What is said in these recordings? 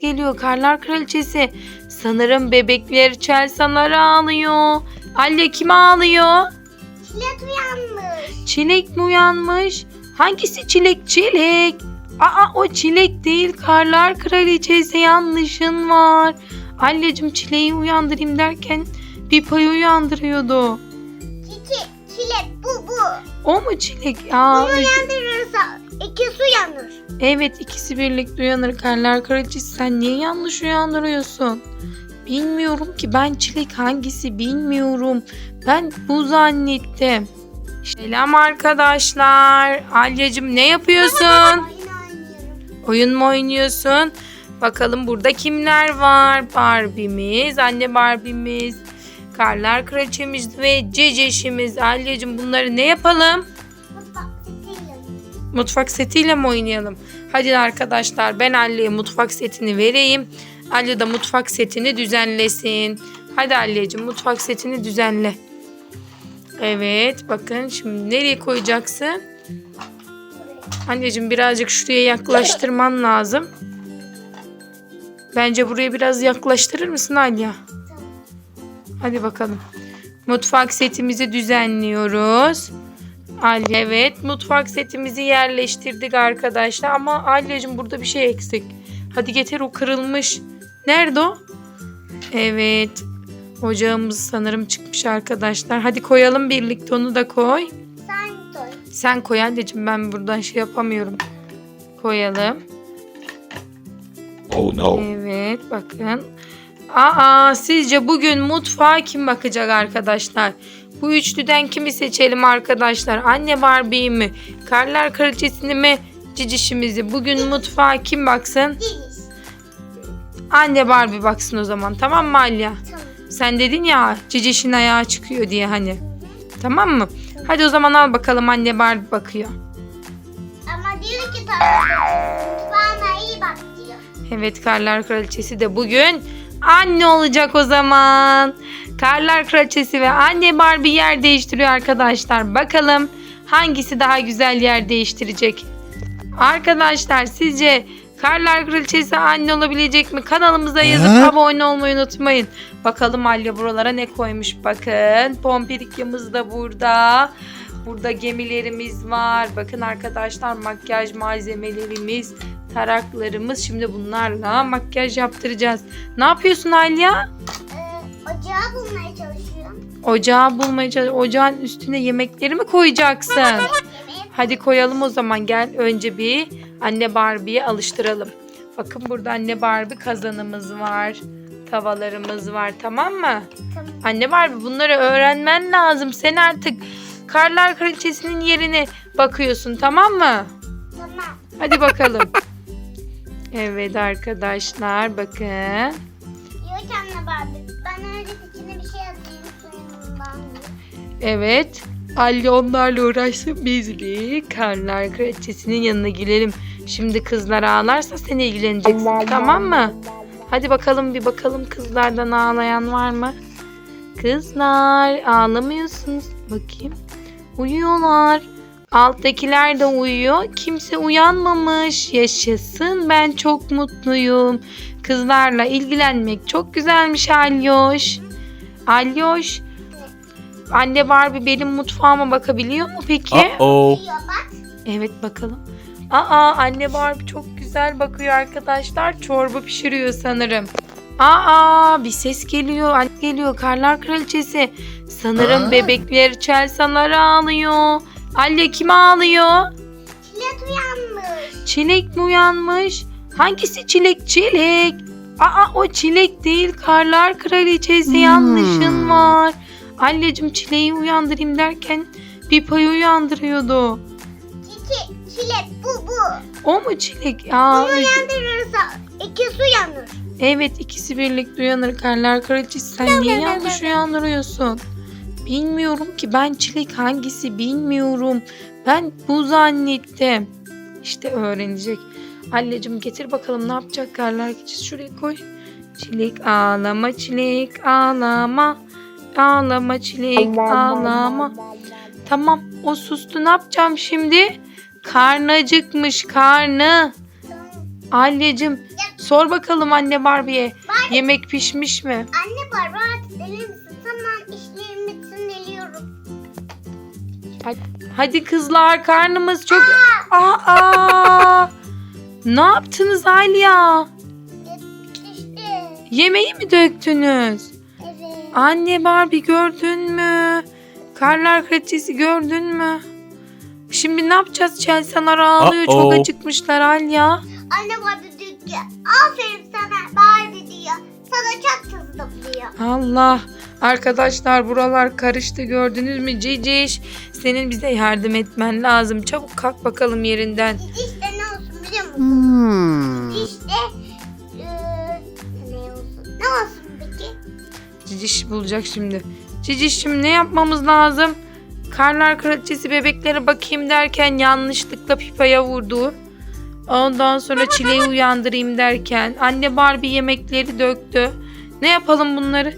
geliyor Karlar Kraliçesi. Sanırım bebekler Chelsea'ları ağlıyor. Alya kim ağlıyor? Çilek uyanmış. Çilek mi uyanmış? Hangisi çilek? Çilek. Aa o çilek değil. Karlar Kraliçesi yanlışın var. Alyacım çileği uyandırayım derken Pipa'yı uyandırıyordu. Çiki, çilek bu bu. O mu çilek? Aa, Bunu uyandırırsa ikisi uyanır. Evet ikisi birlikte uyanır. Karlar Kraliçesi sen niye yanlış uyandırıyorsun? Bilmiyorum ki ben çilek hangisi bilmiyorum. Ben bu zannettim. Selam arkadaşlar. Alyacım ne yapıyorsun? Oyun mu oynuyorsun? Bakalım burada kimler var? Barbie'miz, anne Barbie'miz, Karlar Kraliçemiz ve Ceceşimiz. Alyacım bunları ne yapalım? Mutfak setiyle mi oynayalım? Hadi arkadaşlar ben Ali'ye mutfak setini vereyim. Ali de mutfak setini düzenlesin. Hadi Ali'cim mutfak setini düzenle. Evet bakın şimdi nereye koyacaksın? Anneciğim birazcık şuraya yaklaştırman lazım. Bence buraya biraz yaklaştırır mısın Alya? Hadi bakalım. Mutfak setimizi düzenliyoruz. Alya evet mutfak setimizi yerleştirdik arkadaşlar ama Alya'cığım burada bir şey eksik. Hadi getir o kırılmış. Nerede o? Evet. Ocağımız sanırım çıkmış arkadaşlar. Hadi koyalım birlikte onu da koy. Sen koy. Sen koy anneciğim ben buradan şey yapamıyorum. Koyalım. Oh no. Evet bakın. Aa sizce bugün mutfağa kim bakacak arkadaşlar? Bu üçlüden kimi seçelim arkadaşlar? Anne Barbie'yi mi? Karlar Kraliçesi'ni mi? Cicişimizi. Bugün mutfağa kim baksın? Anne Barbie baksın o zaman. Tamam mı Alya? Tamam. Sen dedin ya cicişin ayağı çıkıyor diye hani. Tamam mı? Hadi o zaman al bakalım anne Barbie bakıyor. Ama diyor ki tamam. Mutfağına iyi bak diyor. Evet Karlar Kraliçesi de bugün anne olacak o zaman. Karlar Kraliçesi ve anne Barbie yer değiştiriyor arkadaşlar. Bakalım hangisi daha güzel yer değiştirecek. Arkadaşlar sizce Karlar Kraliçesi anne olabilecek mi? Kanalımıza yazıp abone olmayı unutmayın. Bakalım Alya buralara ne koymuş bakın. Pompirikyamız da burada. Burada gemilerimiz var. Bakın arkadaşlar makyaj malzemelerimiz, taraklarımız. Şimdi bunlarla makyaj yaptıracağız. Ne yapıyorsun Alya? Ee, ocağı bulmaya çalışıyorum. Ocağı bulmaya çalış- Ocağın üstüne yemekleri mi koyacaksın? Hadi koyalım o zaman gel önce bir anne Barbie'ye alıştıralım. Bakın burada anne Barbie kazanımız var. Tavalarımız var tamam mı? Tamam. Anne Barbie bunları öğrenmen lazım. Sen artık Karlar Kraliçesi'nin yerine bakıyorsun tamam mı? Tamam. Hadi bakalım. evet arkadaşlar bakın. Ki anne Barbie. Ben önce içine bir şey atayım suyundan. Evet. Ali onlarla uğraşsın biz bir Karlar Kraliçesi'nin yanına gidelim. Şimdi kızlar ağlarsa sen ilgileneceksin tamam mı? Hadi bakalım bir bakalım kızlardan ağlayan var mı? Kızlar ağlamıyorsunuz. Bakayım. Uyuyorlar. Alttakiler de uyuyor. Kimse uyanmamış. Yaşasın ben çok mutluyum. Kızlarla ilgilenmek çok güzelmiş Alyoş. Alyoş. Anne Barbie benim mutfağıma bakabiliyor mu peki? Uh-oh. Evet bakalım. Aa anne Barbie çok güzel bakıyor arkadaşlar. Çorba pişiriyor sanırım. Aa bir ses geliyor. Anne geliyor. Karlar Kraliçesi. Sanırım Aa. bebekler Chelsea'ları ağlıyor. Alya kim ağlıyor? Çilek uyanmış. Çilek mi uyanmış? Hangisi çilek? Çilek. Aa o çilek değil. Karlar Kraliçesi yanlışın var. Alyacım çileği uyandırayım derken Pipa'yı uyandırıyordu. Çiki, çilek bu bu. O mu çilek? Aa, Bunu uyandırırsa ikisi uyanır. Evet ikisi birlikte uyanır. Karlar Kraliçesi sen niye yanlış uyandırıyorsun? Bilmiyorum ki ben çilek hangisi bilmiyorum. Ben bu zannettim. İşte öğrenecek. Anneciğim getir bakalım ne yapacak Karlar Kraliçesi şuraya koy. Çilek ağlama çilek ağlama. Ağlama çilek ağlama. Tamam o sustu ne yapacağım şimdi? Karnı acıkmış karnı. Anneciğim sor bakalım anne Barbie'ye. Barbie. Yemek pişmiş mi? Anne Barbie Hadi, hadi kızlar karnımız çok... Aa! Ne yaptınız Alya? İşte. Yemeği mi döktünüz? Evet. Anne Barbie gördün mü? Karlar kraliçesi gördün mü? Şimdi ne yapacağız? Chelsea'lar ağlıyor. Çok Uh-oh. acıkmışlar Alya. Anne Barbie diyor ki aferin sana Barbie diyor. Sana çok kızdım diyor. Allah. Arkadaşlar buralar karıştı gördünüz mü Ciciş? Senin bize yardım etmen lazım. Çabuk kalk bakalım yerinden. İşte ne olsun biliyor musun? İşte eee, ne olsun? Ne olsun peki? Ciciş bulacak şimdi. Ciciş şimdi ne yapmamız lazım? Karlar kraliçesi bebeklere bakayım derken yanlışlıkla pipaya vurdu. Ondan sonra çileyi uyandırayım derken anne Barbie yemekleri döktü. Ne yapalım bunları?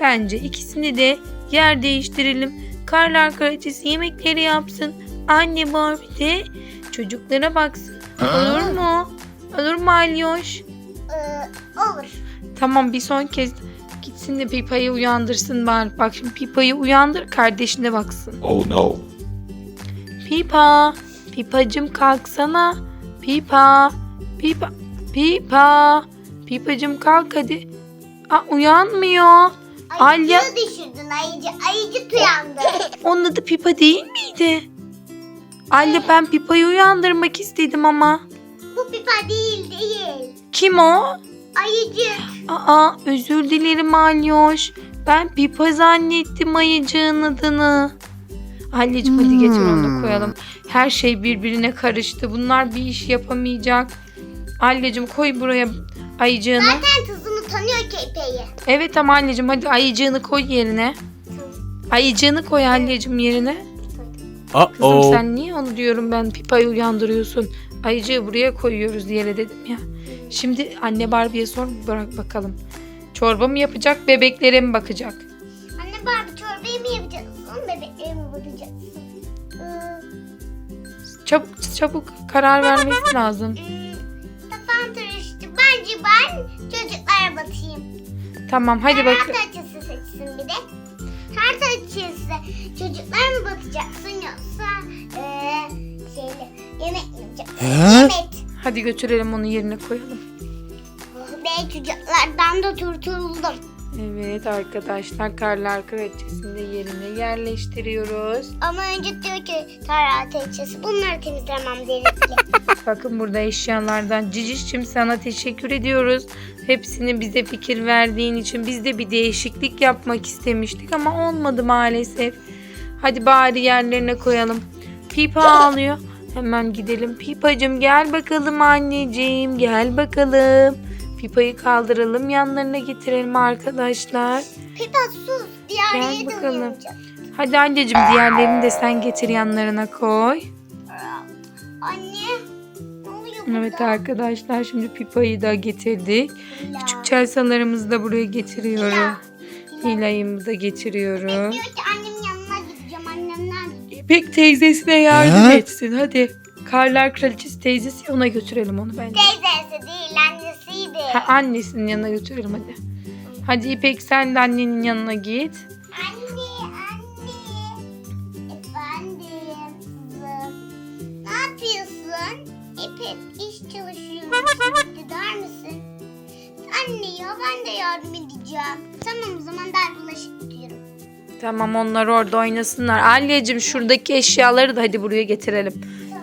Bence ikisini de yer değiştirelim. Karlar kraliçesi yemekleri yapsın. Anne Barbie de çocuklara baksın. Olur mu? Olur mu Alyoş? Eee, olur. Tamam bir son kez gitsin de Pipa'yı uyandırsın bari. Bak şimdi Pipa'yı uyandır kardeşine baksın. Oh no. Pipa, Pipacım kalksana. Pipa, Pipa, Pipa. Pipacım kalk hadi. Aa, uyanmıyor. Alya- Ayıcığı düşürdün ayıcı. Ayıcık uyandı. Onun adı Pipa değil miydi? Alya ben Pipa'yı uyandırmak istedim ama. Bu pipa değil değil. Kim o? Ayıcık. Aa özür dilerim Alyoş. Ben Pipa zannettim ayıcığın adını. Anneciğim hadi getir onu da koyalım. Her şey birbirine karıştı. Bunlar bir iş yapamayacak. Anneciğim koy buraya ayıcığını. Zaten tuzunu tanıyor kepeği. Evet ama anneciğim hadi ayıcığını koy yerine. Ayıcığını koy anneciğim yerine. Uh Kızım oh. sen niye onu diyorum ben Pipa'yı uyandırıyorsun. Ayıcığı buraya koyuyoruz yere dedim ya. Şimdi anne Barbie'ye sor bırak bakalım. Çorba mı yapacak bebeklere mi bakacak? Anne Barbie çorbayı mı yapacaksın? Bebeklere mi bakacaksın? Ee, Çabuk çabuk karar vermesi lazım. Tamam hadi bak. Harita açısı seçsin bir de. Harita açısı çocuklar mı bakacaksın yoksa eee şeyle yemek mi yapacaksın? Yemek. Hadi götürelim onu yerine koyalım. Oh be çocuklardan da kurtuldum. Evet arkadaşlar karlar kraliçesini de yerine yerleştiriyoruz. Ama önce diyor ki harita açısı bunları temizlemem gerekli. Bakın burada eşyalardan Ciciş'cim sana teşekkür ediyoruz. Hepsini bize fikir verdiğin için biz de bir değişiklik yapmak istemiştik ama olmadı maalesef. Hadi bari yerlerine koyalım. Pipa ağlıyor. Hemen gidelim. Pipacım gel bakalım anneciğim. Gel bakalım. Pipayı kaldıralım yanlarına getirelim arkadaşlar. Pipa sus diğer Gel yeri de bakalım. uyanacak. Hadi anneciğim diğerlerini de sen getir yanlarına koy. Anne ne oluyor burada? Evet arkadaşlar şimdi Pipa'yı da getirdik. Hila. Küçük Chelsea'larımızı da buraya getiriyorum. Hila. Hilay'ımı da getiriyorum. Diyor ki annemin yanına gideceğim. Annem nerede? İpek teyzesine yardım Ha? etsin hadi. Karlar kraliçesi teyzesi ona götürelim onu bence. Teyzesi değil. Ha, annesinin yanına götürelim hadi. Hadi İpek sen de annenin yanına git. Anne, anne. Efendim, kızım. Ne yapıyorsun? İpek iş çalışıyorum. Gider misin? Anne ya ben de yardım edeceğim. Tamam o zaman ben bulaşık tutuyorum. Tamam onlar orada oynasınlar. Alyacığım şuradaki eşyaları da hadi buraya getirelim.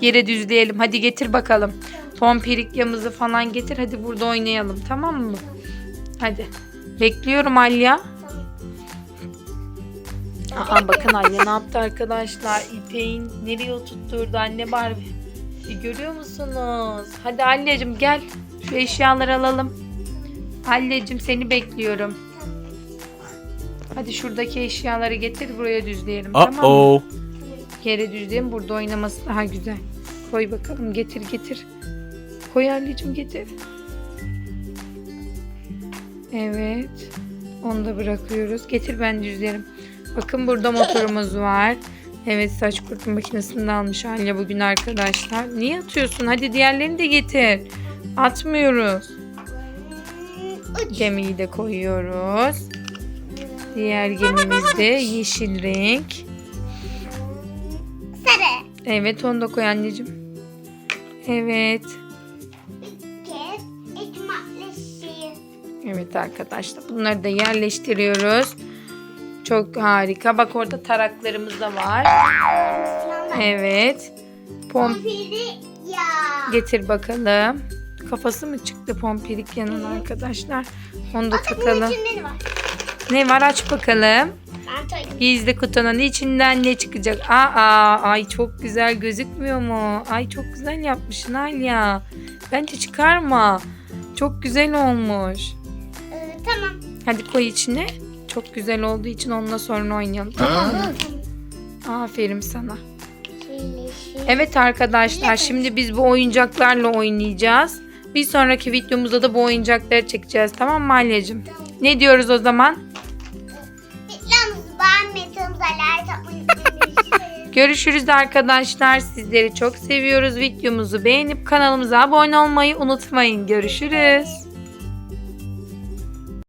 Yere düzleyelim. Hadi getir bakalım. Pompirikyamızı falan getir. Hadi burada oynayalım. Tamam mı? Hadi. Bekliyorum Alya. Aa bakın Alya ne yaptı arkadaşlar? İpeğin nereye oturtturdu anne Barbie. Bir görüyor musunuz? Hadi Alyacığım gel. Şu eşyaları alalım. Alyacığım seni bekliyorum. Hadi şuradaki eşyaları getir buraya düzleyelim Uh tamam mı? Yere düzleyelim burada oynaması daha güzel. Koy bakalım getir getir. Koy anneciğim getir. Evet. Onu da bırakıyoruz. Getir ben düzlerim. Bakın burada motorumuz var. Evet saç kurutma makinesini de almış Alya bugün arkadaşlar. Niye atıyorsun? Hadi diğerlerini de getir. Atmıyoruz. Gemiyi de koyuyoruz. Diğer gemimiz de yeşil renk. Sarı. Evet onu da koy anneciğim. Evet. Evet arkadaşlar bunları da yerleştiriyoruz. Çok harika. Bak orada taraklarımız da var. Evet. Pom Pompili ya. getir bakalım. Kafası mı çıktı pompirik yanına arkadaşlar? Onu da takalım. ne var? Ne var aç bakalım. Gizli kutunun içinden ne çıkacak? Aa, ay çok güzel gözükmüyor mu? Ay çok güzel yapmışsın Alya. Bence çıkarma. Çok güzel olmuş. Tamam. Hadi koy içine. Çok güzel olduğu için onunla sonra oynayalım. Tamam mı? Aferin sana. Evet arkadaşlar şimdi biz bu oyuncaklarla oynayacağız. Bir sonraki videomuzda da bu oyuncakları çekeceğiz. Tamam mı Alya'cığım? Ne diyoruz o zaman? Görüşürüz arkadaşlar. Sizleri çok seviyoruz. Videomuzu beğenip kanalımıza abone olmayı unutmayın. Görüşürüz.